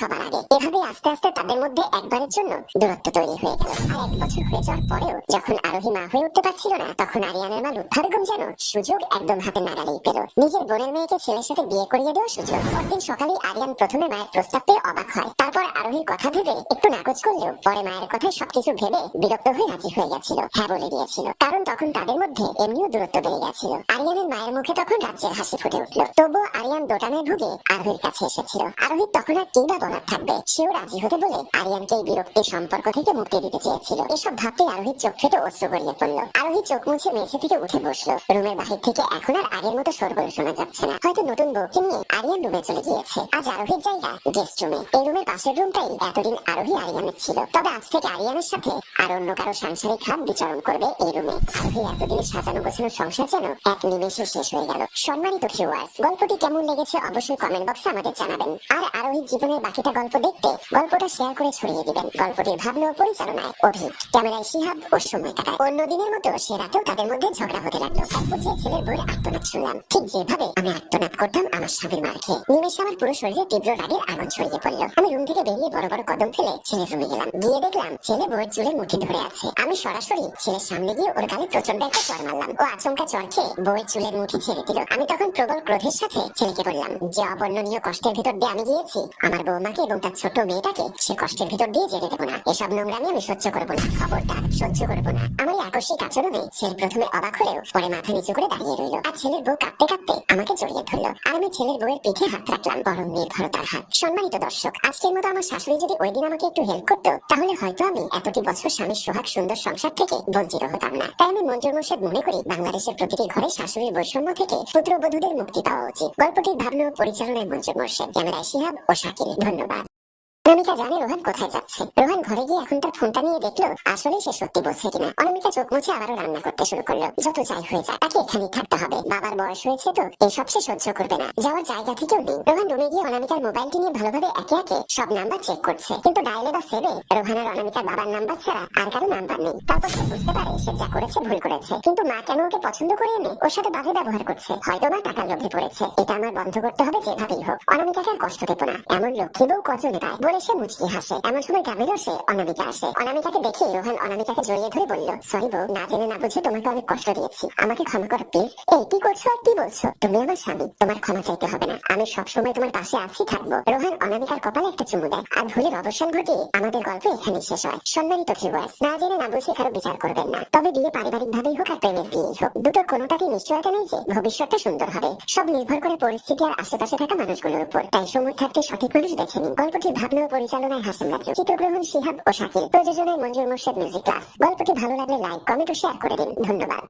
সবার আগে। এভাবে আস্তে আস্তে তাদের মধ্যে একবারের জন্য দূরত্ব তৈরি হয়ে গেল। আর এক বছর হয়ে যাওয়ার পরেও যখন আরোহী মা হয়ে উঠতে পারছিল না, তখন আরিয়ানের মা লুৎফা বেগম যেন সুযোগ একদম হাতে নাগালেই পেল। নিজের বোনের মেয়েকে ছেলের সাথে বিয়ে করিয়ে দেওয়ার সুযোগ। পরদিন সকালে আরিয়ান প্রথমে মায়ের প্রস্তাব পেয়ে অবাক হয়। তারপর আরোহীর কথা ভেবে একটু নাকচ করলেও পরে মায়ের কথায় সবকিছু ভেবে বিরক্ত হয়ে রাজি হয়ে গেছিল। হ্যাঁ বলে দিয়েছিল। কারণ তখন তাদের মধ্যে এমনিও দূরত্ব বেড়ে গেছিল। আরিয়ানের মায়ের মুখে তখন রাজ্যের হাসি ফুটে উঠল। তবুও আরিয়ান দোটানায় ভুগে আরোহীর কাছে এসেছিল। আরোহীর তখন আর কি বা বলার থাকবে। সেও রাজি হতে বলে আরিয়ানকে এই বিরক্তির সম্পর্ক থেকে মুক্তি দিতে চেয়েছিল, এসব ভাবতে আরোহীর চোখ ফেটে অশ্রু গড়িয়ে পড়ল। আরোহী চোখ মুছে মেঝে থেকে উঠে বসল। রুমের বাহির থেকে এখন আর আগের মতো সরগোল শোনা যাচ্ছে না। হয়তো নতুন বউকে নিয়ে আরিয়ান রুমে চলে গিয়েছে। আজ আরোহীর জায়গা গেস্ট রুমে। এই রুমের পাশের রুমটাই এতদিন আরোহী আরিয়ানের ছিল। তবে আজ থেকে আরিয়ানের সাথে আর অন্য কারও সাংসারিক হাত বিচরণ করবে এই রুমে। আরোহী এতদিন সাজানো গোছানো সংসার যেন এক নিমেষে শেষ হয়ে গেল। সম্মানিত ভিউয়ার্স গল্পটি কেমন লেগেছে অবশ্যই কমেন্ট বক্সে আমাদের জানাবেন। আর আরোহীর জীবনের বাকিটা গল্প দেখতে গল্পটা শেয়ার করে ছড়িয়ে দিবেন। গল্পটির ভাবনা ও পরিচালনায় অভিক ক্যামেরায় শিহাব ও সময় কাটায়। অন্য দিনের মতো সে রাতেও তাদের মধ্যে ঝগড়া হতে লাগল। পর্যায়ে ছেলের বইয়ের আত্মনাদ শুনলাম। ঠিক যেভাবে আমি আত্মনাদ করতাম আমার স্বামীর মার খেয়ে নিমেষে আমার পুরো শরীরে তীব্র রাগের আগুন ছড়িয়ে পড়ল। আমি রুম থেকে বেরিয়ে বড় বড় কদম ফেলে ছেলের রুমে গেলাম। গিয়ে দেখলাম ছেলে বইয়ের চুলের মুঠি ধরে আছে। আমি সরাসরি ছেলের সামনে গিয়ে ওর গালে প্রচণ্ড একটা চড় মারলাম। ও আচমকা চড় খেয়ে বইয়ের চুলের মুঠি ছেড়ে দিল। আমি তখন প্রবল ক্রোধের সাথে ছেলেকে বললাম, যে অবর্ণনীয় কষ্টের ভিতর দিয়ে আমি গিয়েছি, আমার বৌমাকে এবং তার ছোট মেয়েটাকে সে কষ্টের ভিতর দিয়ে জেনে দেবো না। এসব নোংরামি আমি সহ্য করব না, খবরদার, সহ্য করব না। আমার এই আকস্মিক আচরণে ছেলে প্রথমে অবাক হলেও পরে মাথা নিচু করে দাঁড়িয়ে রইল আর ছেলের বউ কাঁপতে কাঁপতে আমাকে জড়িয়ে ধরলো আর আমি ছেলের বউয়ের পিঠে হাত রাখলাম পরম নির্ভরতার হাত। সম্মানিত দর্শক, আজকের মতো আমার শাশুড়ি যদি ওই দিন আমাকে একটু হেল্প করতো, তাহলে হয়তো আমি এতটি বছর স্বামীর সোহাগ সুন্দর সংসার থেকে বঞ্চিত হতাম না। তাই আমি মঞ্জুর মোর্শেদ মনে করি বাংলাদেশের প্রতিটি ঘরে শাশুড়ির বৈষম্য থেকে পুত্রবধূদের মুক্তি পাওয়া উচিত। গল্পটির ভাবনা পরিচালনায় মঞ্জুর মোর্শেদ, ক্যামেরায় শিহাব ও শাকিল। ধন্যবাদ অনামিকা জানে রোহান কোথায় যাচ্ছে। রোহান ঘরে গিয়ে এখন তার ফোনটা নিয়ে দেখল আসলে সে সত্যি বলছে কিনা। অনামিকা চোখ মুছে আবারও রান্না করতে শুরু করল। যত যাই হয়ে যায় তাকে এখানেই থাকতে হবে। বাবার বয়স হয়েছে তো, এসব সে সহ্য করবে না। যাওয়ার জায়গা থেকেও নেই। রোহান রুমে গিয়ে অনামিকার মোবাইলটি নিয়ে ভালোভাবে একে একে সব নাম্বার চেক করছে। কিন্তু ডায়ালে বা সেভে রোহান আর অনামিকার বাবার নাম্বার ছাড়া আর কারও নাম্বার নেই। তারপর সে বুঝতে পারে সে যা করেছে ভুল করেছে। কিন্তু মা কেন ওকে পছন্দ করে এনে ওর সাথে বাজে ব্যবহার করছে? হয়তো মা টাকার লোভে পড়েছে। এটা আমার বন্ধ করতে হবে যেভাবেই হোক। অনামিকাকে আর কষ্ট দেবো না। এমন লক্ষ্মী বউ কজনে পায়। বলে সে মুচকি হাসে। এমন সময় গ্রামের সে অনামিকা আসে। অনামিকাকে দেখে রোহান অনামিকাকে জড়িয়ে ধরে বলল, সরি বউ, না জেনে না বুঝে তোমাকে অনেক কষ্ট দিয়েছি। আমাকে ক্ষমা করো, প্লিজ। এই কি করছ আর কি বলছো? তুমি আমার স্বামী, তোমার ক্ষমা চাইতে হবে না। আমি সবসময় তোমার পাশে আছি, থাকব রোহান অনামিকার কপালে একটা চুমু দেয়, আর ভুলের অবসান ঘটিয়ে আমাদের গল্প এখানে শেষ হয়। সম্মানিত ভিউয়ার্স, না জেনে না বুঝে কারও বিচার করবেন না। তবে বিয়ে পারিবারিক ভাবেই হোক আর প্রেমের বিয়েই হোক, দুটোর কোনোটাতেই নিশ্চয়তা নেই যে ভবিষ্যৎটা সুন্দর হবে। সব নির্ভর করে পরিস্থিতি আর আশেপাশে থাকা মানুষগুলোর উপর। তাই সময় থাকতে সঠিক মানুষ বেছে নিন গল্পটির ভাবনা ও পরিচালনায় হাসিম রাজু, চিত্রগ্রহণ শিহাব ও শাকিল। প্রযোজনায় মঞ্জুর মোর্শেদ মিউজিক ক্লাস। গল্পটি ভালো লাগলে লাইক, কমেন্ট ও শেয়ার করে দিন। ধন্যবাদ।